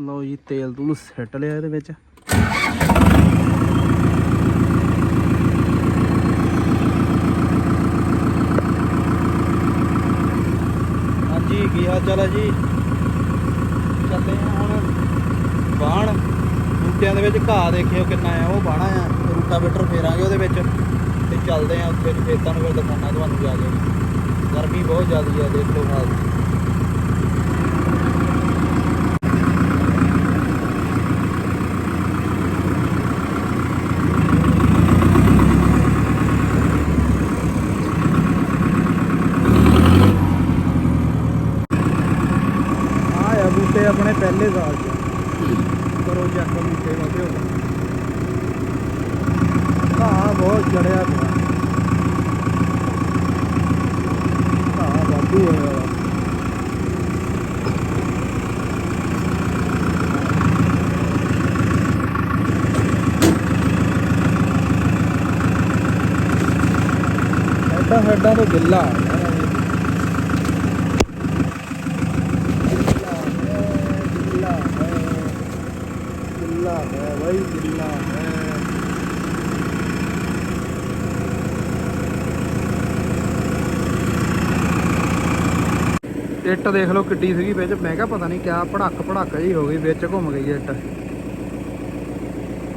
ਲਓ ਜੀ, ਤੇਲ ਤੂਲ ਸਿੱਟ ਲਿਆ ਇਹਦੇ ਵਿੱਚ। ਹਾਂਜੀ, ਕੀ ਹਾਲ ਚਾਲ ਹੈ ਜੀ? ਚੱਲੇ ਆ ਹੁਣ ਬਾਣ ਬੂਟਿਆਂ ਦੇ ਵਿੱਚ ਘਾਹ ਦੇਖਿਓ ਕਿੰਨਾ ਆ, ਉਹ ਬਾਣਾ ਆ। ਰੂਟਾਵੇਟਰ ਫੇਰਾਂਗੇ ਉਹਦੇ ਵਿੱਚ ਤੇ ਚੱਲਦੇ ਆ ਉੱਥੇ ਖੇਤਾਂ ਨੂੰ ਫਿਰ ਦਿਖਾਉਣਾ ਤੁਹਾਨੂੰ ਜਾ ਕੇ। ਗਰਮੀ ਬਹੁਤ ਜ਼ਿਆਦੀ ਆ, ਦੇਖ ਲਓ ਹਾਲ ਆ ਆ ਬੂਟੇ ਆਪਣੇ ਪਹਿਲੇ ਸਾਲ ਚ। ਕਰੋ ਚੱਕ ਬੂਟੇ ਵਧੇ ਘਾਹ ਬਹੁਤ ਚੜਿਆ ਪਿਆ। ਘਾਹ ਵਾਧੂ ਹੋਇਆ ਵਾ। ਤੋਂ ਗਿੱਲਾ। ਆ Eh. ਇੱਟ ਦੇਖ ਲਓ ਕਿੱਡੀ ਸੀਗੀ ਵਿੱਚ। ਮੈਂ ਕਿਹਾ ਪਤਾ ਨਹੀਂ ਕਿਆ ਪੜਾਕ ਪੜਾਕ ਜਿਹੀ ਹੋ ਗਈ ਵਿੱਚ ਘੁੰਮ ਗਈ ਇੱਟ।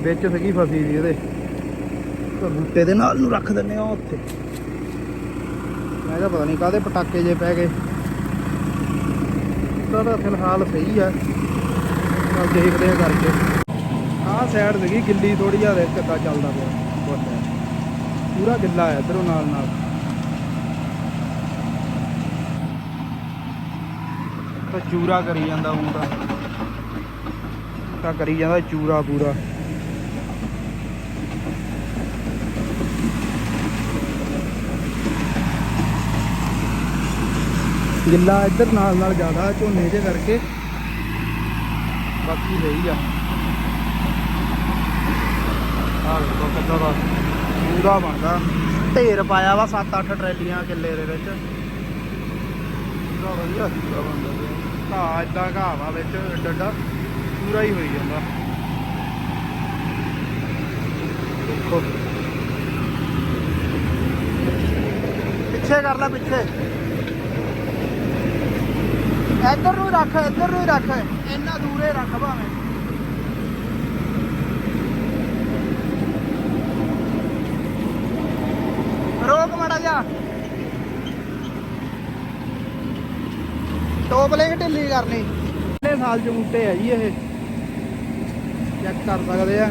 ਵਿੱਚ ਸੀਗੀ ਫਸੀ ਵੀ ਇਹਦੇ। ਬੂਟੇ ਦੇ ਨਾਲ ਨੂੰ ਰੱਖ ਦਿੰਨੇ ਆ ਉੱਥੇ। ਮੈਂ ਕਿਹਾ ਪਤਾ ਨਹੀਂ ਕਾਦੇ ਪਟਾਕੇ ਜੇ ਪੈ ਗਏ। ਤਾਂ ਫਿਲਹਾਲ ਸਹੀ ਆ। ਚੱਲ ਦੇਖਦੇ ਆ ਕਰਕੇ। ਆਹ ਸਾਈਡ ਸੀਗੀ, ਗਿੱਲੀ ਥੋੜੀ ਜਿਹਾ ਦੇ ਕਿੱਦਾਂ ਚੱਲਦਾ ਪਿਆ। ਬਹੁਤ ਪੂਰਾ ਗਿੱਲਾ ਹੈ ਇਧਰੋਂ ਨਾਲ ਨਾਲ। ਤਾਂ ਚੂਰਾ ਕਰੀ ਜਾਂਦਾ ਉਹ ਤਾਂ ਕਰੀ ਜਾਂਦਾ ਚੂਰਾ ਪੂਰਾ। ਗਿੱਲਾ ਇੱਧਰ ਨਾਲ ਨਾਲ ਜ਼ਿਆਦਾ ਝੋਨੇ ਦੇ ਕਰਕੇ। ਬਾਕੀ ਰਹੀ ਆ। ਆਹ ਦੇਖੋ ਕਿੱਦਾਂ ਦਾ ਪੂਰਾ ਬਣਦਾ? ਢੇਰ ਪਾਇਆ ਵਾ 7-8 ਟਰੈਲੀਆਂ ਕਿੱਲੇ ਦੇ ਵਿੱਚ। ਪੂਰਾ ਵਧੀਆ ਪੂਰਾ ਬਣਦਾ ਪਿਆ। ਘਾਹ ਇਦਾਂ ਘਾਹ ਵਾ ਵਿੱਚ ਏਡਾ ਏਡਾ ਪੂਰਾ ਹੀ ਹੋਈ ਜਾਂਦਾ। ਦੇਖੋ। ਪਿੱਛੇ ਕਰ ਲੈ ਪਿੱਛੇ। ਇੱਧਰ ਨੂੰ ਰੱਖ ਇੱਧਰ ਨੂੰ ਰੱਖ। ਇੰਨਾ ਦੂਰੇ ਰੱਖ ਭਾਵੇਂ। ਰੋਕ ਮੜਾ ਜਾ ਟੋਪ ਲੈ ਢਿੱਲੀ ਕਰਨੀ। ਪਹਿਲੇ ਸਾਲ ਚ ਬੂਟੇ ਆ ਜੀ ਇਹ? ਚੈੱਕ ਕਰ ਸਕਦੇ ਆ।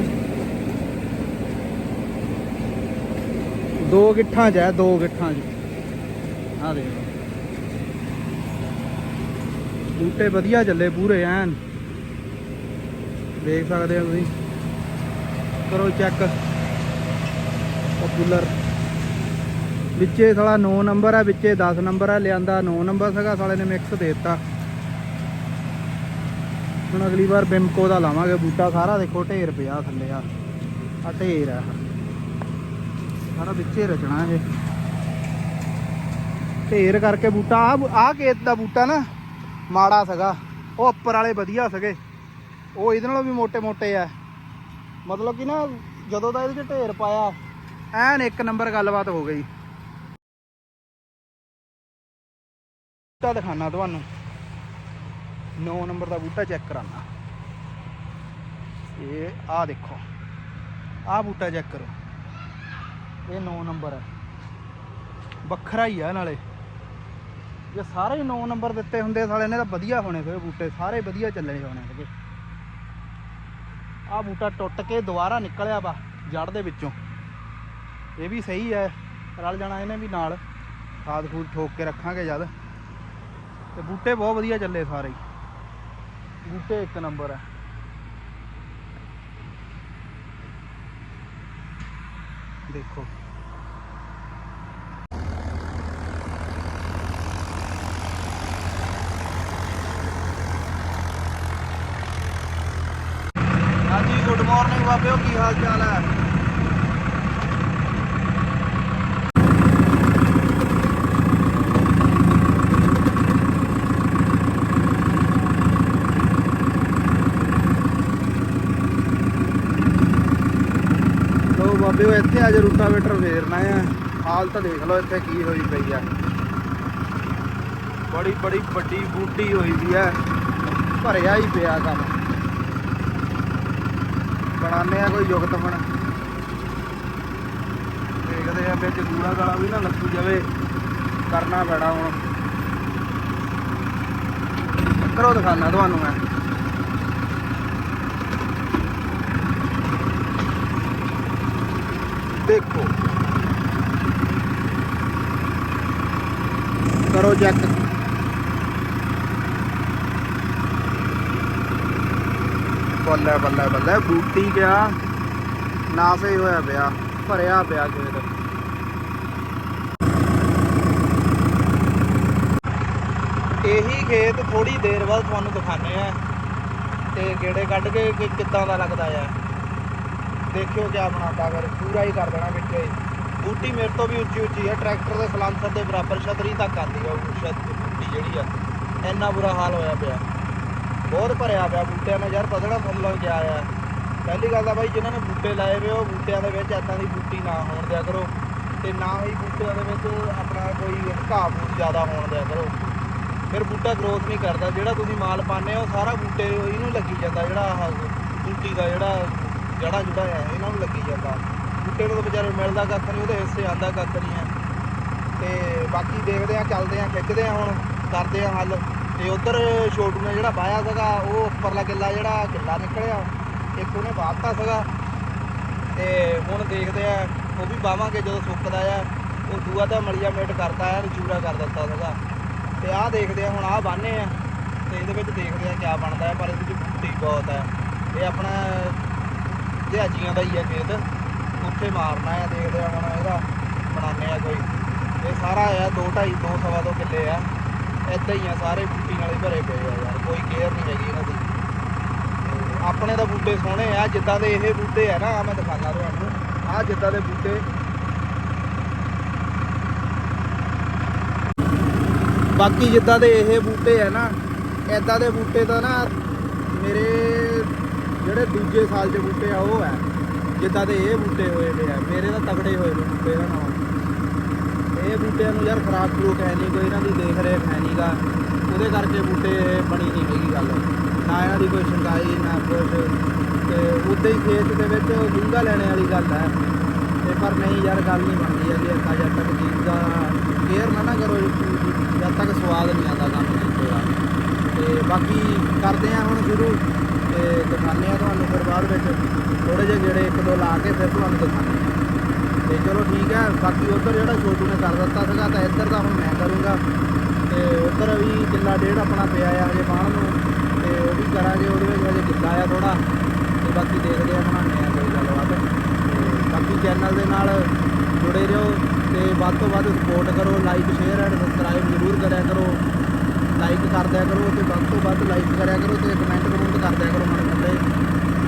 ਦੋ ਗਿੱਠਾਂ ਚ ਹੈ, ਦੋ ਗਿੱਠਾਂ ਚ। ਆ ਦੇਖੋ ਬੂਟੇ ਵਧੀਆ ਚੱਲੇ ਪੂਰੇ ਐਨ। ਦੇਖ ਸਕਦੇ ਹੋ ਤੁਸੀਂ। ਕਰੋ ਚੈੱਕ ਪਪੂਲਰ ਵਿੱਚੇ ਸਾਲਾ 9 ਨੰਬਰ ਆ, ਵਿੱਚੇ 10 ਨੰਬਰ ਆ, ਲਿਆਂਦਾ 9 ਨੰਬਰ ਸੀਗਾ, ਸਾਲੇ ਨੇ ਮਿਕਸ ਦੇ ਦਿੱਤਾ। ਹੁਣ ਅਗਲੀ ਵਾਰ ਬਿੰਕੋ ਦਾ ਲਾਵਾਂਗੇ ਬੂਟਾ ਸਾਰਾ, ਦੇਖੋ ਢੇਰ ਪਿਆ ਥੱਲੇ ਆ ਆ ਢੇਰ ਆ। ਸਾਰਾ ਵਿੱਚੇ ਰਚਣਾ ਇਹ ਢੇਰ ਕਰਕੇ ਬੂਟਾ ਆ ਆ ਕੇਤ ਦਾ ਬੂਟਾ ਨਾ, ਮਾੜਾ ਸੀਗਾ, ਉਹ ਉੱਪਰ ਵਾਲੇ ਵਧੀਆ ਸੀਗੇ। ਉਹ ਇਹਦੇ ਨਾਲੋਂ ਵੀ ਮੋٹے-ਮੋٹے ਆ। ਮਤਲਬ ਕਿ ਨਾ, ਜਦੋਂ ਦਾ ਇਹਦੇ 'ਚ ਢੇਰ ਪਾਇਆ, ਐਨ ਇੱਕ ਨੰਬਰ ਗੱਲਬਾਤ ਹੋ ਗਈ। ਬੂਟਾ ਦਿਖਾਣਾ ਤੁਹਾਨੂੰ। 9 ਨੰਬਰ ਦਾ ਬੂਟਾ ਚੈੱਕ ਕਰਾਣਾ ਇਹ ਆ ਦੇਖੋ ਆ ਬੂਟਾ ਚੈੱਕ ਕਰੋ। ਇਹ 9 ਨੰਬਰ ਹੈ। ਵੱਖਰਾ ਹੀ ਆ ਨਾਲੇ। ਜੇ ਸਾਰੇ 9 ਨੰਬਰ ਦਿੱਤੇ ਹੁੰਦੇ ਸਾਲੇ ਨੇ ਤਾਂ ਵਧੀਆ ਹੋਣੇ ਸੀ ਬੂਟੇ, ਸਾਰੇ ਵਧੀਆ ਚੱਲੇ ਹੋਣੇ ਸੀਗੇ ਆ ਬੂਟਾ ਟੁੱਟ ਕੇ ਦੁਬਾਰਾ ਨਿਕਲਿਆ ਵਾ ਜੜ ਦੇ ਵਿੱਚੋਂ। ਇਹ ਵੀ ਸਹੀ ਹੈ, ਰਲ ਜਾਣਾ ਇਹਨੇ ਵੀ ਨਾਲ। ਖਾਦ ਖੂਦ ਠੋਕ ਕੇ ਰੱਖਾਂਗੇ ਜਦ। ਤੇ ਬੂਟੇ ਬਹੁਤ ਵਧੀਆ ਚੱਲੇ ਸਾਰੇ ਹੀ। ਬੂਟੇ ਇੱਕ ਨੰਬਰ ਹੈ ਦੇਖੋ। ਹਾਂਜੀ ਗੁੱਡ ਮਾਰਨਿੰਗ ਬਾਬਿਓ ਕੀ ਹਾਲ ਚਾਲ ਹੈ ਬਾਬੇ ਉਹ ਇੱਥੇ ਅੱਜ ਰੂਟਾਵੇਟਰ ਫੇਰਨਾ ਆ। ਹਾਲਤ ਦੇਖ ਲਓ ਇੱਥੇ ਕੀ ਹੋਈ ਪਈ ਆ। ਬੜੀ ਬੜੀ ਵੱਡੀ ਬੂਟੀ ਹੋਈ ਵੀ ਆ। ਭਰਿਆ ਹੀ ਪਿਆ ਕੰਮ। ਬਣਾਉਂਦੇ ਆ ਕੋਈ ਯੁਗਤ ਬਣ ਦੇਖਦੇ ਆ ਵਿੱਚ ਗੂੜਾ ਗਾਲਾ ਵੀ ਨਾ ਲੱਗੂ ਜਾਵੇ। ਕਰਨਾ ਪੈਣਾ ਹੁਣ। ਕਰੋ ਦਿਖਾਣਾ ਤੁਹਾਨੂੰ ਮੈਂ। ਦੇਖੋ। ਕਰੋ ਚੈੱਕ ਬੱਲੇ ਬੱਲੇ ਬੱਲੇ, ਬੂਟੀ ਗਿਆ। ਨਾ ਸਹੀ ਹੋਇਆ ਪਿਆ, ਭਰਿਆ ਪਿਆ ਖੇਤ। ਇਹੀ ਖੇਤ ਥੋੜੀ ਦੇਰ ਬਾਅਦ ਤੁਹਾਨੂੰ ਦਿਖਾਣੇ ਆ। ਤੇ ਗੇੜੇ ਕੱਢ ਕੇ ਕਿੱਦਾਂ ਦਾ ਲੱਗਦਾ ਆ। ਦੇਖਿਓ ਕਿਆ ਬਣਾਉਂਦਾ ਫਿਰ ਪੂਰਾ ਹੀ ਕਰ ਦੇਣਾ ਵਿੱਚ। ਹੀ ਬੂਟੀ ਮੇਰੇ ਤੋਂ ਵੀ ਉੱਚੀ ਉੱਚੀ ਹੈ, ਟਰੈਕਟਰ ਦੇ ਸਲਾਂਸਰ ਦੇ ਬਰਾਬਰ ਛਤਰੀ ਤੱਕ ਆਉਂਦੀ ਆ, ਉਹ ਛਤ ਬੂਟੀ ਜਿਹੜੀ ਆ, ਇੰਨਾ ਬੁਰਾ ਹਾਲ ਹੋਇਆ ਪਿਆ। ਬਹੁਤ ਭਰਿਆ ਪਿਆ ਬੂਟਿਆਂ ਨਾਲ ਯਾਰ ਪਤੜਾ ਫੁੱਲ ਗਿਆ ਆ। ਪਹਿਲੀ ਗੱਲ ਤਾਂ ਬਾਈ, ਜਿਨ੍ਹਾਂ ਨੇ ਬੂਟੇ ਲਾਏ ਵੇ, ਉਹ ਬੂਟਿਆਂ ਦੇ ਵਿੱਚ ਐਦਾਂ ਦੀ ਬੂਟੀ ਨਾ ਹੋਣ ਦਿਆ ਕਰੋ। ਤੇ ਨਾ ਹੀ ਬੂਟਿਆਂ ਦੇ ਵਿੱਚ ਆਪਣਾ ਕੋਈ ਘਾਹ ਫੂਸ ਜ਼ਿਆਦਾ ਹੋਣ ਦਿਆ ਕਰੋ। ਫਿਰ ਬੂਟਾ ਗਰੋਥ ਨਹੀਂ ਕਰਦਾ। ਜਿਹੜਾ ਤੁਸੀਂ ਮਾਲ ਪਾਉਂਦੇ ਹੋ, ਉਹ ਸਾਰਾ ਬੂਟੇ ਇਹਨੂੰ ਲੱਗੀ ਜਾਂਦਾ, ਜਿਹੜਾ ਆਹ ਬੂਟੀ ਦਾ ਜਿਹੜਾ ਜੜਾ ਜੁੜਾ ਹੈ ਇਹਨਾਂ ਨੂੰ ਲੱਗੀ ਜਾਂਦਾ। ਬੂਟੇ ਨੂੰ ਤਾਂ ਵਿਚਾਰੇ ਮਿਲਦਾ ਕੱਖ ਨਹੀਂ, ਉਹਦੇ ਹਿੱਸੇ ਆਂਦਾ ਕੱਖ ਨਹੀਂ ਹੈ ਤੇ ਬਾਕੀ ਦੇਖਦੇ ਆ, ਚੱਲਦੇ ਆ, ਖਿੱਚਦੇ ਆ ਹੁਣ, ਕਰਦੇ ਆ ਹੱਲ। ਤੇ ਉਧਰ ਛੋਟੂ ਨੇ ਜਿਹੜਾ ਬਾਇਆ ਸੀਗਾ, ਉਹ ਉੱਪਰਲਾ ਕਿੱਲਾ ਜਿਹੜਾ ਕਿੱਲਾ ਨਿਕਲਿਆ। ਇੱਕ ਉਹਨੇ ਬਾਹਤਾ ਸੀਗਾ। ਤੇ ਹੁਣ ਦੇਖਦੇ ਆ, ਉਹ ਵੀ ਬਾਵਾਂਗੇ ਜਦੋਂ ਸੁੱਕਦਾ ਆ। ਉਹ ਦੂਆ ਤਾਂ ਮਲੀਆ ਮੇਟ ਕਰਦਾ ਆ ਚੂਰਾ ਕਰ ਦਿੱਤਾ ਸੀਗਾ। ਤੇ ਆਹ ਦੇਖਦੇ ਆ, ਹੁਣ ਆਹ ਬਾਨੇ ਆ। ਤੇ ਇਹਦੇ ਵਿੱਚ ਦੇਖਦੇ ਆ ਕਿਆ ਬਣਦਾ ਹੈ ਪਰ ਇਹਦੇ ਵਿੱਚ ਬੂਟੀ ਬਹੁਤ ਹੈ ਇਹ ਆਪਣਾ ਦਿਹਾਜੀਆਂ ਦਾ ਹੀ ਆ ਖੇਤ। ਉੱਥੇ ਮਾਰਨਾ ਆ ਦੇਖਦੇ ਆ ਹੁਣ ਇਹਦਾ ਬਣਾਉਂਦੇ ਆ ਕੋਈ। ਇਹ ਸਾਰਾ ਆ 2 2.5 2 ਸਵਾ ਦੋ ਕਿੱਲੇ ਆ। ਇੱਦਾਂ ਹੀ ਆ, ਸਾਰੇ ਬੂਟੀ ਨਾਲੇ ਭਰੇ ਪਏ ਆ ਯਾਰ, ਕੋਈ ਕੇਅਰ ਨਹੀਂ ਹੈਗੀ ਇਹਨਾਂ ਦੀ। ਆਪਣੇ ਤਾਂ ਬੂਟੇ ਸੋਹਣੇ ਆ, ਜਿੱਦਾਂ ਦੇ ਇਹ ਬੂਟੇ ਆ ਨਾ, ਆਹ ਮੈਂ ਦਿਖਾਣਾ ਤੁਹਾਨੂੰ। ਆਹ ਜਿੱਦਾਂ ਦੇ ਬੂਟੇ। ਬਾਕੀ ਜਿੱਦਾਂ ਦੇ ਇਹ ਬੂਟੇ ਆ ਨਾ ਐਦਾਂ ਦੇ ਬੂਟੇ ਤਾਂ ਨਾ ਮੇਰੇ ਜਿਹੜੇ ਦੂਜੇ ਸਾਲ ਦੇ ਬੂਟੇ ਆ, ਉਹ ਆ ਜਿੱਦਾਂ ਦੇ ਇਹ ਬੂਟੇ ਹੋਏ ਵੇ ਆ, ਮੇਰੇ ਤਾਂ ਤਗੜੇ ਹੋਏ ਵੇ ਬੂਟੇ ਦਾ ਨਾਮ। ਇਹ ਬੂਟਿਆਂ ਨੂੰ ਯਾਰ ਖਰਾਬ ਖਰੂਕ ਹੈ ਨਹੀਂ ਕੋਈ ਇਹਨਾਂ ਦੀ ਦੇਖ ਰੇਖ ਹੈ ਨਹੀਂਗਾ ਉਹਦੇ ਕਰਕੇ ਬੂਟੇ ਬਣੀ ਨਹੀਂ ਹੈਗੀ ਗੱਲ। ਨਾ ਇਹਨਾਂ ਦੀ ਕੋਈ ਸ਼ੰਗਾਈ ਨਾ ਕੁਛ। ਤੇ ਉੱਦਾਂ ਹੀ ਖੇਤ ਦੇ ਵਿੱਚ ਡੂੰਘਾ ਲੈਣੇ ਵਾਲੀ ਗੱਲ ਹੈ। ਤੇ ਪਰ ਨਹੀਂ ਯਾਰ, ਗੱਲ ਨਹੀਂ ਬਣਦੀ ਹੈਗੀ ਅੱਗਾ ਜਦ ਤੱਕ ਚੀਜ਼ ਦਾ ਕੇਅਰ ਨਾ ਨਾ ਕਰੋ ਜਦ ਤੱਕ ਸਵਾਦ ਨਹੀਂ ਆਉਂਦਾ ਕੰਮ ਕੀਤੇ ਦਾ। ਤੇ ਬਾਕੀ ਕਰਦੇ ਆ ਹੁਣ ਸ਼ੁਰੂ। ਤੇ ਦਿਖਾਉਂਦੇ ਆ ਤੁਹਾਨੂੰ ਫਿਰ ਬਾਅਦ ਵਿੱਚ। ਥੋੜੇ ਜਿਹੇ ਗੇੜੇ ਇੱਕ ਦੋ ਲਾ ਕੇ ਫਿਰ ਤੁਹਾਨੂੰ ਦਿਖਾਉਂਦੇ ਆ। ਤੇ ਚਲੋ ਠੀਕ ਹੈ ਬਾਕੀ ਉਧਰ ਜਿਹੜਾ ਛੋਟੂ ਨੇ ਕਰ ਦਿੱਤਾ ਸੀਗਾ, ਤਾਂ ਇੱਧਰ ਦਾ ਹੁਣ ਮੈਂ ਕਰੂੰਗਾ। ਤੇ ਉਧਰ ਵੀ ਕਿੱਲਾ ਡੇਢ ਆਪਣਾ ਪਿਆ ਆ ਹਜੇ ਬਾਣ ਨੂੰ। ਤੇ ਉਹ ਵੀ ਕਰਾਂਗੇ, ਉਹਦੇ ਵਿੱਚ ਹਜੇ ਕਿੱਲਾ ਆ ਥੋੜਾ ਤੇ ਬਾਕੀ ਦੇਖਦੇ ਆ ਬਣਾਉਂਦੇ ਆ ਕੋਈ ਗੱਲਬਾਤ। ਤੇ ਬਾਕੀ ਚੈਨਲ ਦੇ ਨਾਲ ਜੁੜੇ ਰਹੋ ਤੇ ਵੱਧ ਤੋਂ ਵੱਧ ਸਪੋਰਟ ਕਰੋ ਲਾਈਕ ਸ਼ੇਅਰ ਐਂਡ ਸਬਸਕ੍ਰਾਈਬ ਜ਼ਰੂਰ ਕਰਿਆ ਕਰੋ। ਲਾਈਕ ਕਰ ਦਿਆ ਕਰੋ ਤੇ ਵੱਧ ਤੋਂ ਵੱਧ ਲਾਈਕ ਕਰਿਆ ਕਰੋ ਤੇ ਕਮੈਂਟ ਕਮੈਂਟ ਕਰ ਦਿਆ ਕਰੋ ਮਾੜੇ ਮੋਟੇ।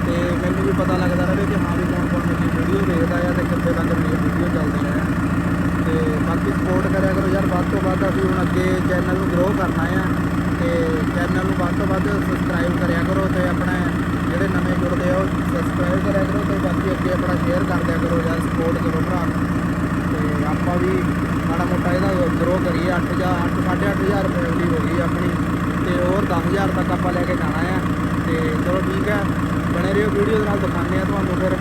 ਤੇ ਮੈਨੂੰ ਵੀ ਪਤਾ ਲੱਗਦਾ ਰਹੇ ਕਿ ਹਾਂ ਵੀ ਕੌਣ ਕੌਣ ਮੇਰੀ ਵੀਡੀਓ ਦੇਖਦਾ ਆ ਤੇ ਕਿੱਥੇ ਤੱਕ ਮੇਰੀ ਵੀਡੀਓ ਚੱਲਦੀ ਹੈ ਤੇ ਬਾਕੀ ਸਪੋਰਟ ਕਰਿਆ ਕਰੋ ਯਾਰ, ਵੱਧ ਤੋਂ ਵੱਧ ਅਸੀਂ ਹੁਣ ਅੱਗੇ ਚੈਨਲ ਨੂੰ ਗਰੋ ਕਰਨਾ ਆ। ਤੇ ਚੈਨਲ ਨੂੰ ਵੱਧ ਤੋਂ ਵੱਧ ਸਬਸਕ੍ਰਾਈਬ ਕਰਿਆ ਕਰੋ ਤੇ ਆਪਣੇ ਜਿਹੜੇ ਨਵੇਂ ਜੁੜਦੇ ਆ ਉਹ ਸਬਸਕ੍ਰਾਈਬ ਕਰਿਆ ਕਰੋ ਤੇ ਬਾਕੀ ਅੱਗੇ ਆਪਣਾ ਸ਼ੇਅਰ ਕਰ ਦਿਆ ਕਰੋ ਯਾਰ ਸਪੋਰਟ ਕਰੋ ਭਰਾ ਨੂੰ। ਤੇ ਆਪਾਂ ਵੀ ਮਾੜਾ ਮੋਟਾ ਇਹਦਾ ਗਰੋ ਕਰੀਏ 8000 8 8500 ਫੈਮਿਲੀ ਹੋ ਗਈ ਆਪਣੀ ਤੇ ਹੋਰ 10000 ਤੱਕ ਆਪਾਂ ਲੈ ਕੇ ਜਾਣਾ ਆ। ਤੇ ਚਲੋ ਠੀਕ ਹੈ ਬਣੇ ਰਹੋ ਵੀਡੀਓ ਦੇ ਨਾਲ ਦਿਖਾਉਂਦੇ ਆ ਤੁਹਾਨੂੰ ਫਿਰ।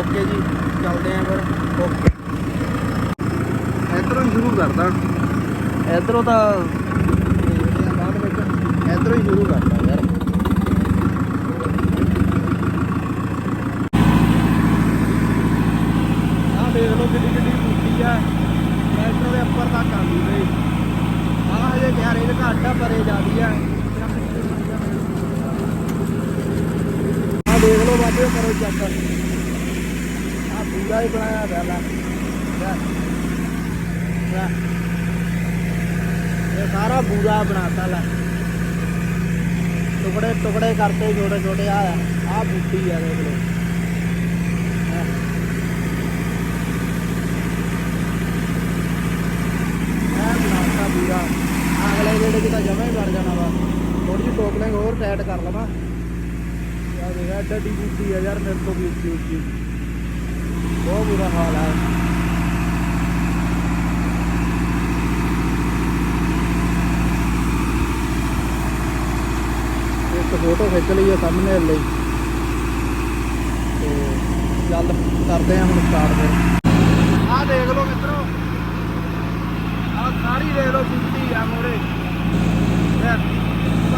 ਓਕੇ ਜੀ ਚੱਲਦੇ ਆ ਫਿਰ। ਓਕੇ ਇਧਰੋਂ ਸ਼ੁਰੂ ਕਰਦਾ। ਇਧਰੋਂ ਤਾਂ ਬਾਅਦ ਵਿੱਚ ਇਧਰੋਂ ਹੀ ਸ਼ੁਰੂ ਕਰਦਾ ਯਾਰ ਆਹ ਦੇਖ ਲਓ ਕਿੱਡੀ ਕਿੱਡੀ ਬੂਟੀ ਆ ਟਰੈਕਟਰ ਦੇ ਉੱਪਰ ਤੱਕ ਆਉਂਦੀ ਬਈ ਆਹ ਹਜੇ ਗਿਆਰੇ ਦੇ ਘੱਟ ਆ, ਪਰੇ ਜਾਂਦੀ ਆ। ਆਹ ਦੇਖ ਲਓ ਬਾਬੇ ਕਰੋ ਚੈੱਕ। ਆਹ ਪੂਰਾ ਹੀ ਬਣਾਇਆ ਪਿਆ ਲੈ। ਇਹ ਸਾਰਾ ਬੂਰਾ ਬਣਾਤਾ ਲੈ। ਟੁਕੜੇ ਟੁਕੜੇ ਕਰਤੇ ਛੋਟੇ ਛੋਟੇ ਆ। ਆ ਬੂਟੀ ਆ ਦੇਖ ਲਓ ਹੈਂ। ਐ ਬਣਾਤਾ ਬੂਰਾ ਅਗਲੇ ਜਿਹੜੇ ਜਿਹਦਾ ਜਮਾ ਹੀ ਵੜ ਜਾਣਾ ਵਾ। ਥੋੜੀ ਜਿਹੀ ਟੋਪਲਿੰਗ ਹੋਰ ਟਾਈਟ ਕਰ ਲਵਾਂ। ਯਾਰ ਦੇਖ ਐਡਾ ਡੀ ਬੂਟੀ ਆ ਯਾਰ, ਮੇਰੇ ਤੋਂ ਵੀ ਉੱਚੀ ਉੱਚੀ। ਬਹੁਤ ਬੁਰਾ ਹਾਲ ਹੈ ਇੱਕ ਫੋਟੋ ਖਿੱਚ ਲਈ ਆ ਸਾਹਮਣੇ ਲਈ ਤੇ ਚੱਲ ਕਰਦੇ ਆ ਹੁਣ ਸਟਾਰਟ ਫਿਰ। ਆਹ ਦੇਖ ਲਓ ਮਿੱਤਰੋ। ਆਹ ਸਾਰੀ ਦੇਖ ਲਓ ਬੂਟੀ ਆ ਮੋਰੇ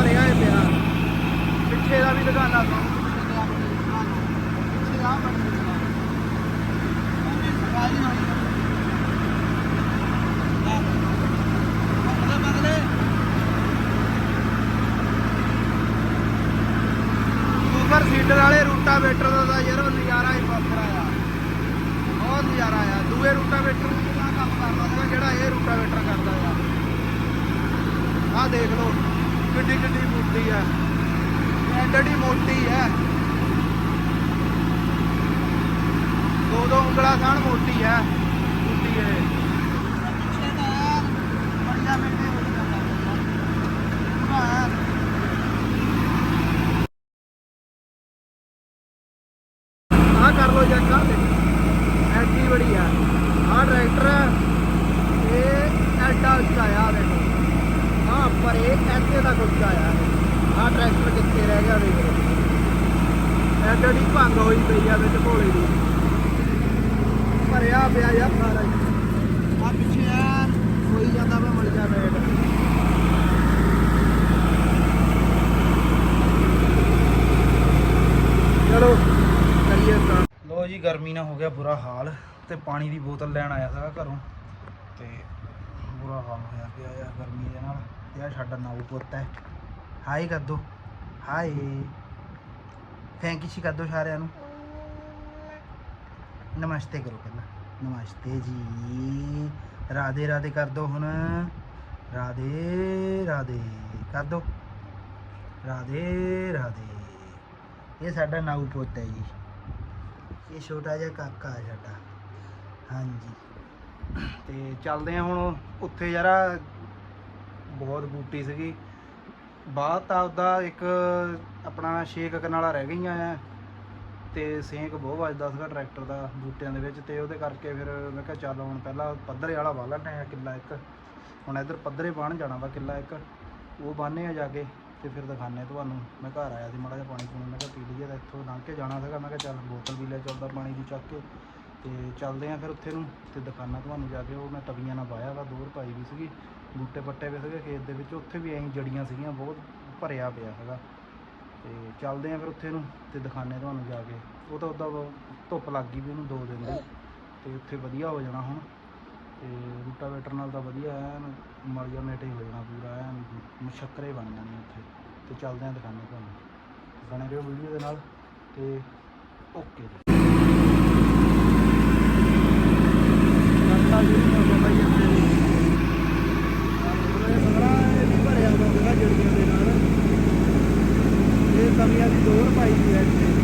ਭਰਿਆ ਹੀ ਪਿਆ। ਪਿੱਛੇ ਦਾ ਵੀ ਦੁਕਾਨਾਂ ਤੋਂ ਪਿੱਛੇ ਆ ਬਣ ਗਿਆ ਉਹ ਵੀ ਸਫ਼ਾਈ ਹੋਣੀ ਬਦਲੇ ਬਦਲੇ ਸੁਪਰ ਸੀਡਰ ਵਾਲੇ ਰੂਟਾਵੇਟਰ ਦਾ ਤਾਂ ਯਾਰ ਉਹ ਨਜ਼ਾਰਾ ਹੀ ਵੱਖਰਾ ਆ ਬਹੁਤ ਨਜ਼ਾਰਾ ਆ ਦੂਏ ਰੂਟਾਵੇਟਰ ਨੂੰ ਕਿੰਨਾ ਕੰਮ ਕਰਦਾ ਸੀਗਾ ਜਿਹੜਾ ਇਹ ਰੂਟਾਵੇਟਰ ਕਰਦਾ ਆ ਆਹ ਦੇਖ ਲਓ ਕਿੱਡੀ ਕਿੱਡੀ ਬੂਟੀ ਆ ਐਡੀ ਮੋਟੀ ਆ ਦੋ ਦੋ ਉਂਗਲਾਂ ਖਾਣ ਮੋਟੀ ਆ ਬੂਟੀ ਇਹ ਪਿੱਛੇ ਤਾਂ ਯਾਰ ਬੜੀਆ ਮੇਟੇ ਹੋ ਜਾਂਦਾ ਹਾਂ ਆ ਕਰ ਲੋ ਚੈੱਕ ਆ ਐਡੀ ਬੜੀ ਆ ਆ ਟਰੈਕਟਰ ਇਹ ਐਡਾ ਉੱਚਾ ਆ ਦੇਖੋ ਆ ਪਰ ਇਹ ਐਸੇ ਦਾ ਉੱਚਾ ਆ ਆ ਟਰੈਕਟਰ ਕਿੱਥੇ ਰਹਿ ਗਿਆ ਦੇਖ ਲਓ ਐਡਾ ਦੀ ਭੰਗ ਹੋਈ ਪਈ ਆ ਵਿੱਚ ਭੋਲੇ ਦੀ ਭਰਿਆ ਪਿਆ ਯਾਰ ਸਾਰਾ ਹੀ ਆ ਪਿੱਛੇ ਆ ਹੋਈ ਜਾਂਦਾ ਵਾ ਮੜ ਜਾ ਬੈਠ ਚਲੋ ਕਰੀਏ ਤਾਂ ਲੋ ਜੀ ਗਰਮੀ ਨਾਲ ਹੋ ਗਿਆ ਬੁਰਾ ਹਾਲ ਤੇ ਪਾਣੀ ਦੀ ਬੋਤਲ ਲੈਣ ਆਇਆ ਸੀਗਾ ਘਰੋਂ ਤੇ ਬੁਰਾ ਹਾਲ ਹੋਇਆ ਪਿਆ ਯਾਰ ਗਰਮੀ ਦੇ ਨਾਲ। ਤੇ ਸਾਡਾ ਨਾਉ ਪੁੱਤ ਹੈ। ਹਾਈ ਕਰ ਦੋ ਹਾਈ ਥੈਂਕ ਯੂ ਕਰ ਦੋ ਸਾਰਿਆਂ ਨੂੰ। ਨਮਸਤੇ ਕਰੋ ਪਹਿਲਾਂ ਨਮਸਤੇ ਜੀ। ਰਾਧੇ ਰਾਧੇ ਕਰ ਦੋ ਹੁਣ। ਰਾਧੇ ਰਾਧੇ ਕਰ ਦੋ। ਰਾਧੇ ਰਾਧੇ। ਇਹ ਸਾਡਾ ਨਾਉ ਪੁੱਤ ਹੈ ਜੀ। ਇਹ ਛੋਟਾ ਜਿਹਾ ਕਾਕਾ ਹੈ ਸਾਡਾ। ਹਾਂਜੀ। ਤੇ ਚੱਲਦੇ ਆ ਹੁਣ ਉੱਥੇ ਯਾਰਾ ਬਹੁਤ ਬੂਟੀ ਸੀਗੀ। ਬਾਅਦ ਤਾਂ ਉਹਦਾ ਇੱਕ ਆਪਣਾ ਛੇਕ ਕਨਾਲਾ ਰਹਿ ਗਈਆਂ ਆ। ਤੇ ਸੇਕ ਬਹੁਤ ਵੱਜਦਾ ਸੀਗਾ ਟਰੈਕਟਰ ਦਾ ਬੂਟਿਆਂ ਦੇ ਵਿੱਚ ਤੇ ਉਹਦੇ ਕਰਕੇ ਫਿਰ ਮੈਂ ਕਿਹਾ ਚੱਲ ਹੁਣ ਪਹਿਲਾਂ ਪੱਧਰੇ ਵਾਲਾ ਵਾਹ ਲੈਂਦੇ ਆ ਕਿੱਲਾ ਇੱਕ। ਹੁਣ ਇੱਧਰ ਪੱਧਰੇ ਬਾਣ ਜਾਣਾ ਵਾ ਕਿੱਲਾ ਇੱਕ। ਉਹ ਬਾਨੇ ਆ ਜਾ ਕੇ। ਤੇ ਫਿਰ ਦਿਖਾਣੇ ਤੁਹਾਨੂੰ। ਮੈਂ ਘਰ ਆਇਆ ਸੀ, ਮਾੜਾ ਜਿਹਾ ਪਾਣੀ ਪੂਣੀ ਮੈਂ ਕਿਹਾ ਪੀ ਲਈਏ ਤਾਂ ਇੱਥੋਂ ਲੰਘ ਕੇ ਜਾਣਾ ਸੀਗਾ। ਮੈਂ ਕਿਹਾ ਚੱਲ ਬੋਤਲ ਵੀ ਲੈ ਚੱਲਦਾ ਪਾਣੀ ਦੀ ਚੱਕ ਕੇ। ਤੇ ਚੱਲਦੇ ਆ ਫਿਰ ਉੱਥੇ ਨੂੰ ਤੇ ਦਿਖਾਣਾ ਤੁਹਾਨੂੰ ਜਾ ਕੇ। ਉਹ ਮੈਂ ਤਵੀਆਂ ਨਾਲ ਵਾਇਆ ਵਾ, ਦੂਰ ਪਾਈ ਵੀ ਸੀਗੀ। ਬੂਟੇ ਪੱਟੇ ਵੀ ਸੀਗੇ ਖੇਤ ਦੇ ਵਿੱਚ। ਉੱਥੇ ਵੀ ਐਂ ਜੜੀਆਂ ਸੀਗੀਆਂ, ਬਹੁਤ ਭਰਿਆ ਪਿਆ ਹੈਗਾ ਤੇ ਚੱਲਦੇ ਆ ਫਿਰ ਉੱਥੇ ਨੂੰ ਤੇ ਦਿਖਾਣੇ ਤੁਹਾਨੂੰ ਜਾ ਕੇ। ਉਹ ਤਾਂ ਉੱਦਾਂ ਧੁੱਪ ਲੱਗ ਗਈ ਵੀ ਉਹਨੂੰ ਦੋ ਦਿਨ ਦੀ। ਤੇ ਉੱਥੇ ਵਧੀਆ ਹੋ ਜਾਣਾ ਹੁਣ। ਤੇ ਰੂਟਾਵੇਟਰ ਨਾਲ ਤਾਂ ਵਧੀਆ ਐਨ ਮਰ ਜਾ ਮੇਟੇ ਹੋ ਜਾਣਾ ਪੂਰਾ, ਐਨ ਮੁਸ਼ੱਕਰੇ ਬਣ ਜਾਣੀ ਉੱਥੇ। ਤੇ ਚੱਲਦੇ ਆ ਦਿਖਾਣੇ ਤੁਹਾਨੂੰ ਬਣੇ ਰਹੋ ਵੀਡੀਓ ਦੇ ਨਾਲ, ਤੇ ਓਕੇ ਜੀ। ਨਾਲ ਕਮੀਆਂ ਦੀ ਦੋਰ ਪਾਈ ਦੀ ਹੈ ਇੱਥੇ।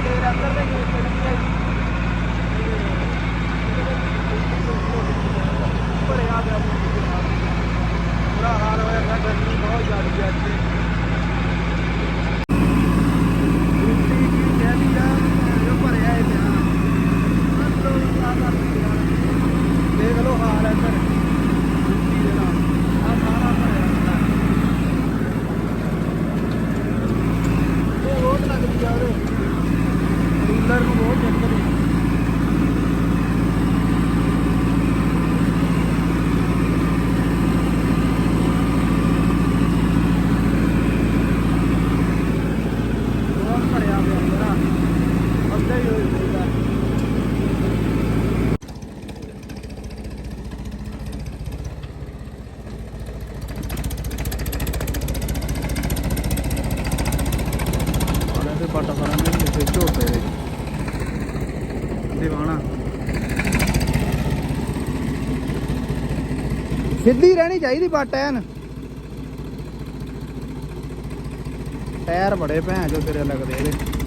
bandera, está. ਸਿੱਧੀ ਚਾਹੀਦੀ ਬੱਟ ਐਨ ਟਾਇਰ ਬੜੇ ਭੈਣ ਜੋ ਤੇਰੇ ਲੱਗਦੇ ਇਹਦੇ।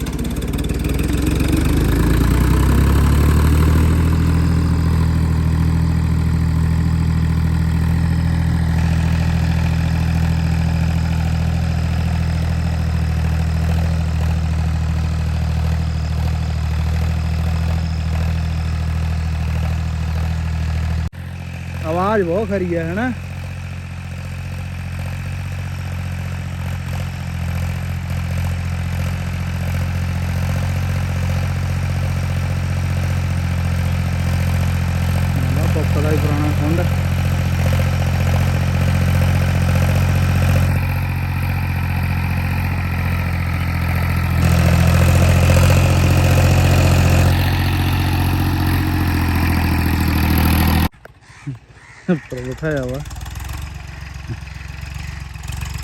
ਆਵਾਜ਼ ਬਹੁਤ ਖਰੀ ਹੈ ਹੈਨਾ ਨਾ ਪੱਪਾ ਦਾ ਹੀ ਪੁਰਾਣਾ ਖੁੰਡ ਉੱਪਰ ਬਿਠਾਇਆ ਵਾ।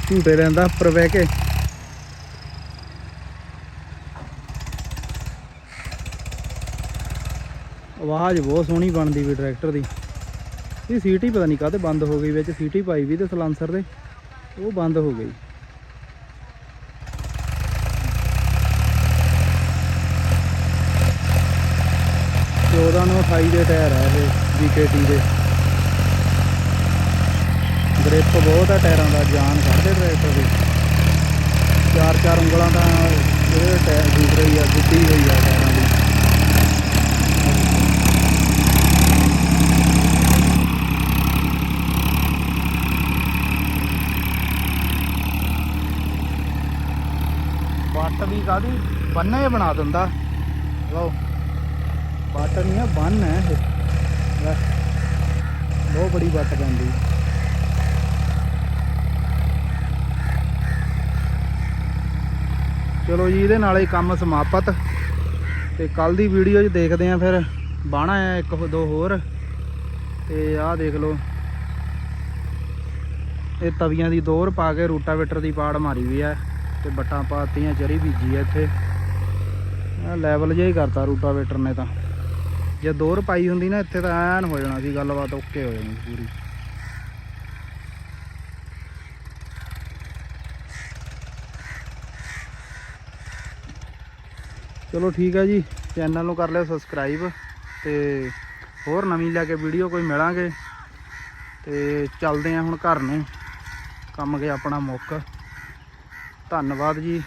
ਝੂਟੇ ਲੈਂਦਾ ਉੱਪਰ ਬਹਿ ਕੇ। ਆਵਾਜ਼ ਬਹੁਤ ਸੋਹਣੀ ਬਣਦੀ ਵੀ ਟਰੈਕਟਰ ਦੀ। ਇਹ ਸੀਟੀ ਪਤਾ ਨਹੀਂ ਕਾਹਤੇ ਬੰਦ ਹੋ ਗਈ, ਵਿੱਚ ਸੀਟੀ ਪਾਈ ਵੀ ਤੇ ਸਲਾਂਸਰ ਦੇ ਉਹ ਬੰਦ ਹੋ ਗਈ। ਚੌਦਾਂ ਨੂੰ 28 ਦੇ ਟਾਇਰ ਆ ਇਹ VKT ਦੇ। ਗ੍ਰਿਪ ਬਹੁਤ ਆ ਟਾਇਰਾਂ ਦਾ, ਜਾਨ ਕੱਢਦੇ ਟਰੈਕਟਰ ਦੀ। ਚਾਰ ਚਾਰ ਉਂਗਲਾਂ ਦਾ ਇਹਦੇ ਟਾਇਰ ਦੂਸਰੇ ਹੀ ਆ ਗੁੱਡੀ ਹੋਈ ਆ ਟਾਇਰਾਂ ਦੀ। ਬੱਟ ਵੀ ਕਾਦੀ ਬੰਨੇ ਬਣਾ ਦਿੰਦਾ। ਲਓ। ਬੱਟ ਨਹੀਂ ਆ ਬੰਨ ਹੈ ਇਹ। ਬਹੁਤ ਬੜੀ ਬੱਟ ਪੈਂਦੀ ਚਲੋ ਜੀ, ਇਹਦੇ ਨਾਲ ਹੀ ਕੰਮ ਸਮਾਪਤ। ਤੇ ਕੱਲ ਦੀ ਵੀਡੀਓ 'ਚ ਦੇਖਦੇ ਆਂ ਫਿਰ ਬਾਣਾ ਆ ਇੱਕ ਦੋ ਹੋਰ। ਤੇ ਆਹ ਦੇਖ ਲਓ। ਇਹ ਤਵੀਆਂ ਦੀ ਦੋਰ ਪਾ ਕੇ ਰੂਟਾਵੇਟਰ ਦੀ ਪਾੜ ਮਾਰੀ ਵੀ ਆ ਤੇ ਬੱਟਾਂ ਪਾਤੀਆਂ, ਚਰੀ ਬੀਜੀ ਆ ਇੱਥੇ। ਆ ਲੈਵਲ ਜਿਹਾ ਹੀ ਕਰਤਾ ਰੂਟਾਵੇਟਰ ਨੇ ਤਾਂ। ਜੇ ਦੋਰ ਪਾਈ ਹੁੰਦੀ ਨਾ, ਇੱਥੇ ਤਾਂ ਐਨ ਹੋ ਜਾਣਾ ਸੀ, ਗੱਲਬਾਤ ਓਕੇ ਹੋ ਜਾਣੀ ਪੂਰੀ। ਚਲੋ ਠੀਕ ਹੈ ਜੀ ਚੈਨਲ ਨੂੰ ਕਰ ਲਿਓ ਸਬਸਕ੍ਰਾਈਬ ਤੇ ਹੋਰ ਨਵੀਂ ਲੈ ਕੇ ਵੀਡੀਓ ਕੋਈ ਮਿਲਾਂਗੇ। ਤੇ ਚੱਲਦੇ ਆ ਹੁਣ ਘਰ ਨੂੰ। ਕੰਮ ਗਿਆ ਆਪਣਾ ਮੁੱਕ। ਧੰਨਵਾਦ ਜੀ।